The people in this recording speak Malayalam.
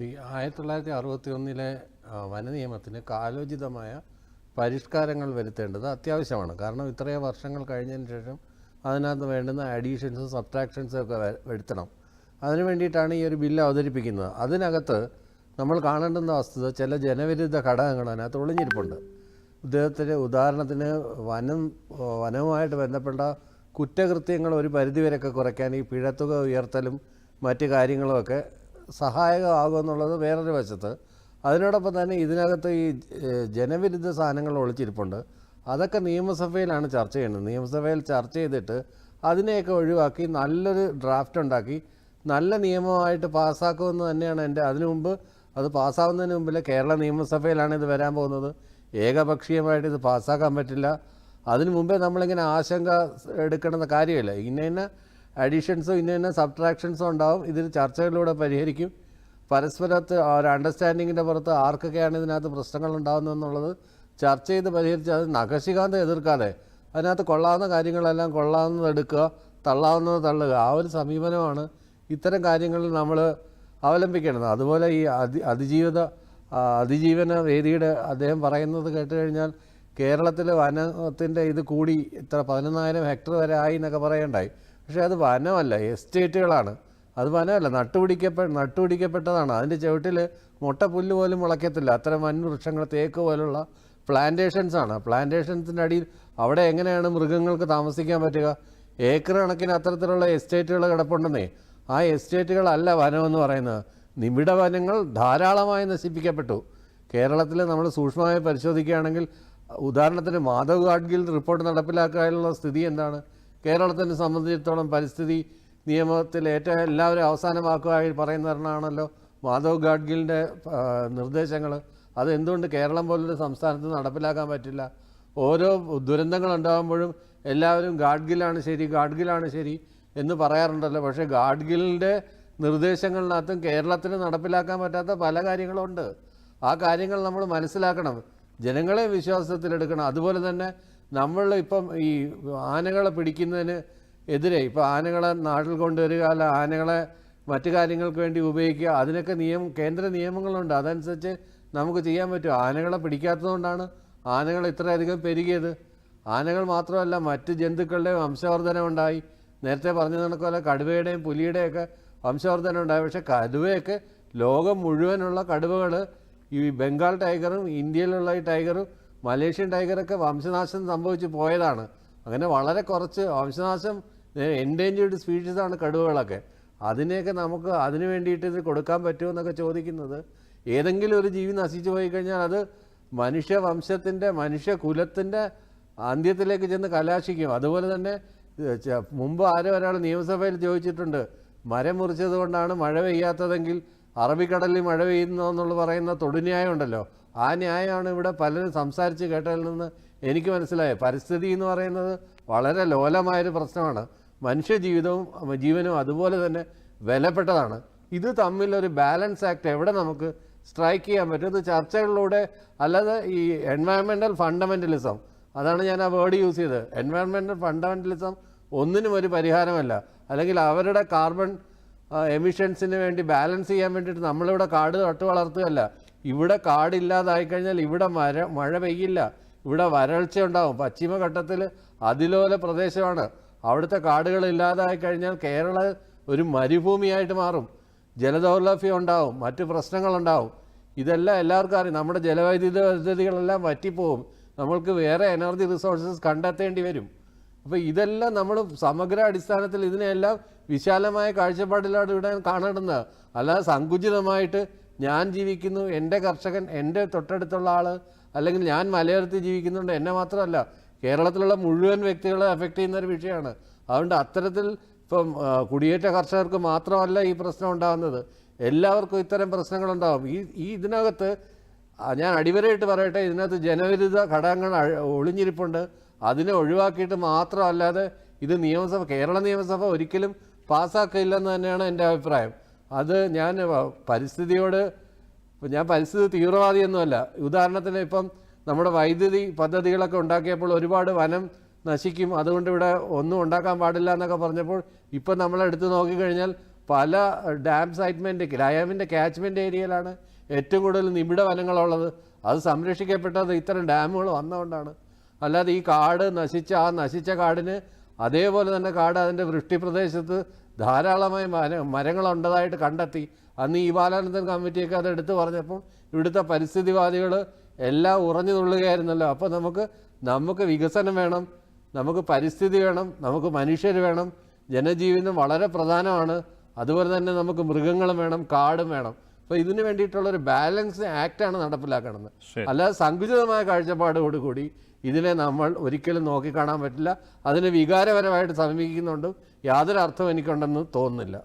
സി ആയിരത്തി തൊള്ളായിരത്തി അറുപത്തി ഒന്നിലെ വനനിയമത്തിന് കാലോചിതമായ പരിഷ്കാരങ്ങൾ വരുത്തേണ്ടത് അത്യാവശ്യമാണ്. കാരണം ഇത്രയും വർഷങ്ങൾ കഴിഞ്ഞതിന് ശേഷം അതിനകത്ത് വേണ്ടുന്ന അഡീഷൻസും സബ്ട്രാക്ഷൻസും ഒക്കെ വരുത്തണം. അതിനു വേണ്ടിയിട്ടാണ് ഈ ഒരു ബില്ല് അവതരിപ്പിക്കുന്നത്. അതിനകത്ത് നമ്മൾ കാണേണ്ടുന്ന വസ്തുത ചില ജനവിരുദ്ധ ഘടകങ്ങൾ അതിനകത്ത് ഒളിഞ്ഞിരിപ്പുണ്ട്. ഉദ്ദേഹത്തിന് ഉദാഹരണത്തിന് വനം വനവുമായിട്ട് ബന്ധപ്പെട്ട കുറ്റകൃത്യങ്ങൾ ഒരു പരിധിവരെയൊക്കെ കുറയ്ക്കാൻ ഈ പിഴത്തുക ഉയർത്തലും മറ്റ് കാര്യങ്ങളുമൊക്കെ സഹായകമാകുമെന്നുള്ളത് വേറൊരു വശത്ത്. അതിനോടൊപ്പം തന്നെ ഇതിനകത്ത് ഈ ജനവിരുദ്ധ സാധനങ്ങൾ ഒളിച്ചിരിപ്പുണ്ട്. അതൊക്കെ നിയമസഭയിലാണ് ചർച്ച ചെയ്യുന്നത്. നിയമസഭയിൽ ചർച്ച ചെയ്തിട്ട് അതിനെയൊക്കെ ഒഴിവാക്കി നല്ലൊരു ഡ്രാഫ്റ്റ് ഉണ്ടാക്കി നല്ല നിയമമായിട്ട് പാസ്സാക്കുമെന്ന് തന്നെയാണ് എന്റെ അതിനു മുമ്പ് അത് പാസ്സാവുന്നതിന് മുമ്പിൽ കേരള നിയമസഭയിലാണ് ഇത് വരാൻ പോകുന്നത്. ഏകപക്ഷീയമായിട്ട് ഇത് പാസ്സാക്കാൻ പറ്റില്ല. അതിനു മുമ്പേ നമ്മളിങ്ങനെ ആശങ്ക എടുക്കണമെന്ന കാര്യമില്ല. ഇന്ന ഇന്ന അഡീഷൻസോ ഇന്ന ഇന്ന സബ്ട്രാക്ഷൻസോ ഉണ്ടാവും. ഇതിൽ ചർച്ചകളിലൂടെ പരിഹരിക്കും. പരസ്പരത്ത് ഒരു അണ്ടർസ്റ്റാൻഡിങ്ങിന്റെ പുറത്ത് ആർക്കൊക്കെയാണ് ഇതിനകത്ത് പ്രശ്നങ്ങൾ ഉണ്ടാകുന്നതെന്നുള്ളത് ചർച്ച ചെയ്ത് പരിഹരിച്ച് അത് നഖശികാന്തം എതിർക്കാതെ അതിനകത്ത് കൊള്ളാവുന്ന കാര്യങ്ങളെല്ലാം കൊള്ളാവുന്നത് എടുക്കുക തള്ളാവുന്നത് തള്ളുക ആ ഒരു സമീപനമാണ് ഇത്തരം കാര്യങ്ങളിൽ നമ്മൾ അവലംബിക്കേണ്ടത്. അതുപോലെ ഈ അതി അതിജീവിത അതിജീവന വേദിയുടെ അദ്ദേഹം പറയുന്നത് കേട്ട് കഴിഞ്ഞാൽ കേരളത്തിലെ വനത്തിന്റെ ഇത് കൂടി ഇത്ര പതിനൊന്നായിരം ഹെക്ടർ വരെ ആയി എന്നൊക്കെ പറയണ്ടായി. പക്ഷേ അത് വനമല്ല എസ്റ്റേറ്റുകളാണ്. അത് വനമല്ല നട്ടുപിടിക്കപ്പെ നട്ടുപിടിക്കപ്പെട്ടതാണ്. അതിന്റെ ചുവട്ടിൽ മുട്ട പുല്ല് പോലും മുളയ്ക്കത്തില്ല. അത്തരം വൻ വൃക്ഷങ്ങൾ തേക്ക് പോലുള്ള പ്ലാന്റേഷൻസ് ആണ് പ്ലാന്റേഷൻസിന്റെ അടിയിൽ അവിടെ എങ്ങനെയാണ് മൃഗങ്ങൾക്ക് താമസിക്കാൻ പറ്റുക? ഏക്കർ കണക്കിന് അത്തരത്തിലുള്ള എസ്റ്റേറ്റുകൾ കിടപ്പുണ്ടെന്നേ. ആ എസ്റ്റേറ്റുകളല്ല വനമെന്ന് പറയുന്നത്. നിബിഡ വനങ്ങൾ ധാരാളമായി നശിപ്പിക്കപ്പെട്ടു. കേരളത്തിൽ നമ്മൾ സൂക്ഷ്മമായി പരിശോധിക്കുകയാണെങ്കിൽ ഉദാഹരണത്തിന് മാധവ് ഗാഡ്ഗിൽ റിപ്പോർട്ട് നടപ്പിലാക്കാനുള്ള സ്ഥിതി എന്താണ്? കേരളത്തിനെ സംബന്ധിച്ചിടത്തോളം പരിസ്ഥിതി നിയമത്തിൽ ഏറ്റവും എല്ലാവരും അവസാനമാക്കുവായി പറയുന്നവരാണല്ലോ. മാധവ് ഗാഡ്ഗിലിന്റെ നിർദ്ദേശങ്ങൾ അതെന്തുകൊണ്ട് കേരളം പോലൊരു സംസ്ഥാനത്ത് നടപ്പിലാക്കാൻ പറ്റില്ല? ഓരോ ദുരന്തങ്ങൾ ഉണ്ടാകുമ്പോഴും എല്ലാവരും ഗാഡ്ഗിലാണ് ശരി ഗാഡ്ഗിലാണ് ശരി എന്ന് പറയാറുണ്ടല്ലോ. പക്ഷേ ഗാഡ്ഗിലിന്റെ നിർദ്ദേശങ്ങളിനകത്തും കേരളത്തിന് നടപ്പിലാക്കാൻ പറ്റാത്ത പല കാര്യങ്ങളുണ്ട്. ആ കാര്യങ്ങൾ നമ്മൾ മനസ്സിലാക്കണം. ജനങ്ങളെ വിശ്വാസത്തിലെടുക്കണം. അതുപോലെ തന്നെ നമ്മൾ ഇപ്പം ഈ ആനകളെ പിടിക്കുന്നതിന് എതിരെ ഇപ്പോൾ ആനകളെ നാട്ടിൽ കൊണ്ടുവരിക അല്ല ആനകളെ മറ്റു കാര്യങ്ങൾക്ക് വേണ്ടി ഉപയോഗിക്കുക അതിനൊക്കെ നിയമം കേന്ദ്ര നിയമങ്ങളുണ്ട്. അതനുസരിച്ച് നമുക്ക് ചെയ്യാൻ പറ്റും. ആനകളെ പിടിക്കാത്തതുകൊണ്ടാണ് ആനകൾ ഇത്രയധികം പെരുകിയത്. ആനകൾ മാത്രമല്ല മറ്റ് ജന്തുക്കളുടെ വംശവർധനം ഉണ്ടായി. നേരത്തെ പറഞ്ഞ കണക്കുപോലെ കടുവയുടെയും പുലിയുടെയൊക്കെ വംശവർദ്ധനം ഉണ്ടായി. പക്ഷേ കടുവയൊക്കെ ലോകം മുഴുവനുള്ള കടുവകൾ ഈ ബംഗാൾ ടൈഗറും ഇന്ത്യയിലുള്ള ഈ ടൈഗറും മലേഷ്യൻ ടൈഗറൊക്കെ വംശനാശം സംഭവിച്ച് പോയതാണ്. അങ്ങനെ വളരെ കുറച്ച് വംശനാശം എൻഡേഞ്ചേർഡ് സ്പീഷീസാണ് കടുവകളൊക്കെ. അതിനെയൊക്കെ നമുക്ക് അതിന് വേണ്ടിയിട്ട് ഇത് കൊടുക്കാൻ പറ്റുമോ എന്നൊക്കെ ചോദിക്കുന്നത്. ഏതെങ്കിലും ഒരു ജീവി നശിച്ചു പോയി കഴിഞ്ഞാൽ അത് മനുഷ്യവംശത്തിന്റെ മനുഷ്യകുലത്തിന്റെ അന്ത്യത്തിലേക്ക് ചെന്ന് കലാശിക്കും. അതുപോലെ തന്നെ മുമ്പ് ആരോ ഒരാൾ നിയമസഭയിൽ ചോദിച്ചിട്ടുണ്ട് മരം മുറിച്ചത് കൊണ്ടാണ് മഴ പെയ്യാത്തതെങ്കിൽ അറബിക്കടലിൽ മഴ പെയ്യുന്നു എന്നുള്ള പറയുന്ന തൊടുന്യായം ഉണ്ടല്ലോ ആ ന്യായമാണ് ഇവിടെ പലരും സംസാരിച്ച് കേട്ടതിൽ നിന്ന് എനിക്ക് മനസ്സിലായത് പരിസ്ഥിതി എന്ന് പറയുന്നത് വളരെ ലോലമായൊരു പ്രശ്നമാണ്. മനുഷ്യ ജീവിതവും ജീവനും അതുപോലെ തന്നെ വിലപ്പെട്ടതാണ്. ഇത് തമ്മിലൊരു ബാലൻസ് ആക്ട് എവിടെ നമുക്ക് സ്ട്രൈക്ക് ചെയ്യാൻ പറ്റും? ഇത് ചർച്ചകളിലൂടെ അല്ലാതെ ഈ എൻവയറമെന്റൽ ഫണ്ടമെന്റലിസം അതാണ് ഞാൻ ആ വേർഡ് യൂസ് ചെയ്തത്. എൻവയറമെന്റൽ ഫണ്ടമെന്റലിസം ഒന്നിനും ഒരു പരിഹാരമല്ല. അല്ലെങ്കിൽ അവരുടെ കാർബൺ എമിഷൻസിന് വേണ്ടി ബാലൻസ് ചെയ്യാൻ വേണ്ടിയിട്ട് നമ്മളിവിടെ കാട് നട്ടു വളർത്തുകയല്ല ഇവിടെ കാടില്ലാതായി കഴിഞ്ഞാൽ ഇവിടെ മര മഴ പെയ്യില്ല. ഇവിടെ വരൾച്ച ഉണ്ടാവും. പശ്ചിമഘട്ടത്തിൽ അതിലോല പ്രദേശമാണ്. അവിടുത്തെ കാടുകൾ ഇല്ലാതായി കഴിഞ്ഞാൽ കേരള ഒരു മരുഭൂമിയായിട്ട് മാറും. ജലദൗർലഭ്യം ഉണ്ടാവും. മറ്റ് പ്രശ്നങ്ങളുണ്ടാവും. ഇതെല്ലാം എല്ലാവർക്കും അറിയാം. നമ്മുടെ ജലവൈദ്യുത പദ്ധതികളെല്ലാം വറ്റിപ്പോവും. നമ്മൾക്ക് വേറെ എനർജി റിസോഴ്സസ് കണ്ടെത്തേണ്ടി വരും. അപ്പോൾ ഇതെല്ലാം നമ്മൾ സമഗ്ര അടിസ്ഥാനത്തിൽ ഇതിനെല്ലാം വിശാലമായ കാഴ്ചപ്പാടിലാണ് ഇവിടെ കാണേണ്ടത്. അല്ലാതെ സങ്കുചിതമായിട്ട് ഞാൻ ജീവിക്കുന്നു എന്റെ കർഷകൻ എന്റെ തൊട്ടടുത്തുള്ള ആൾ അല്ലെങ്കിൽ ഞാൻ മലയോരത്ത് ജീവിക്കുന്നുണ്ട് എന്നെ മാത്രമല്ല കേരളത്തിലുള്ള മുഴുവൻ വ്യക്തികളെ അഫക്റ്റ് ചെയ്യുന്ന ഒരു വിഷയമാണ്. അതുകൊണ്ട് അത്തരത്തിൽ ഇപ്പം കുടിയേറ്റ കർഷകർക്ക് മാത്രമല്ല ഈ പ്രശ്നം ഉണ്ടാകുന്നത്. എല്ലാവർക്കും ഇത്തരം പ്രശ്നങ്ങളുണ്ടാകും. ഈ ഈ ഇതിനകത്ത് ഞാൻ അടിവരയിട്ട് പറയട്ടെ ഇതിനകത്ത് ജനവിരുദ്ധ ഘടകങ്ങൾ ഒളിഞ്ഞിരിപ്പുണ്ട്. അതിനെ ഒഴിവാക്കിയിട്ട് മാത്രമല്ലാതെ ഇത് നിയമസഭ കേരള നിയമസഭ ഒരിക്കലും പാസ്സാക്കില്ലെന്ന് തന്നെയാണ് എന്റെ അഭിപ്രായം. അത് ഞാൻ പരിസ്ഥിതിയോട് ഞാൻ പരിസ്ഥിതി തീവ്രവാദിയൊന്നുമല്ല. ഉദാഹരണത്തിന് ഇപ്പം നമ്മുടെ വൈദ്യുതി പദ്ധതികളൊക്കെ ഉണ്ടാക്കിയപ്പോൾ ഒരുപാട് വനം നശിക്കും. അതുകൊണ്ട് ഇവിടെ ഒന്നും ഉണ്ടാക്കാൻ പാടില്ല എന്നൊക്കെ പറഞ്ഞപ്പോൾ ഇപ്പം നമ്മളെടുത്ത് നോക്കിക്കഴിഞ്ഞാൽ പല ഡാം സൈറ്റ്മെന്റ് ഡാമിന്റെ ക്യാച്ച്മെന്റ് ഏരിയയിലാണ് ഏറ്റവും കൂടുതൽ നിബിഡ വനങ്ങളുള്ളത്. അത് സംരക്ഷിക്കപ്പെട്ടത് ഇത്തരം ഡാമുകൾ വന്നതുകൊണ്ടാണ്. അല്ലാതെ ഈ കാട് നശിച്ച ആ നശിച്ച കാടിന് അതേപോലെ തന്നെ കാട് അതിന്റെ വൃഷ്ടിപ്രദേശത്ത് ധാരാളമായി മര മരങ്ങളുണ്ടതായിട്ട് കണ്ടെത്തി. അന്ന് ഈ ബാലാനന്ദൻ കമ്മിറ്റിയൊക്കെ അത് എടുത്തു പറഞ്ഞപ്പം ഇവിടുത്തെ പരിസ്ഥിതിവാദികൾ എല്ലാം ഉറഞ്ഞു തുള്ളുകയായിരുന്നല്ലോ. അപ്പോൾ നമുക്ക് നമുക്ക് വികസനം വേണം നമുക്ക് പരിസ്ഥിതി വേണം നമുക്ക് മനുഷ്യർ വേണം ജനജീവിതം വളരെ പ്രധാനമാണ്. അതുപോലെ തന്നെ നമുക്ക് മൃഗങ്ങളും വേണം കാടും വേണം. അപ്പോൾ ഇതിന് വേണ്ടിയിട്ടുള്ള ഒരു ബാലൻസ് ആക്റ്റാണ് നടപ്പിലാക്കുന്നത് അല്ലാതെ സങ്കുചിതമായ കാഴ്ചപ്പാടോടുകൂടി ഇതിനെ നമ്മൾ ഒരിക്കലും നോക്കിക്കാണാൻ പറ്റില്ല. അതിനെ വികാരപരമായിട്ട് സമീപിക്കുന്നുണ്ട്. യാതൊരു അർത്ഥം എനിക്കുണ്ടെന്ന് തോന്നുന്നില്ല.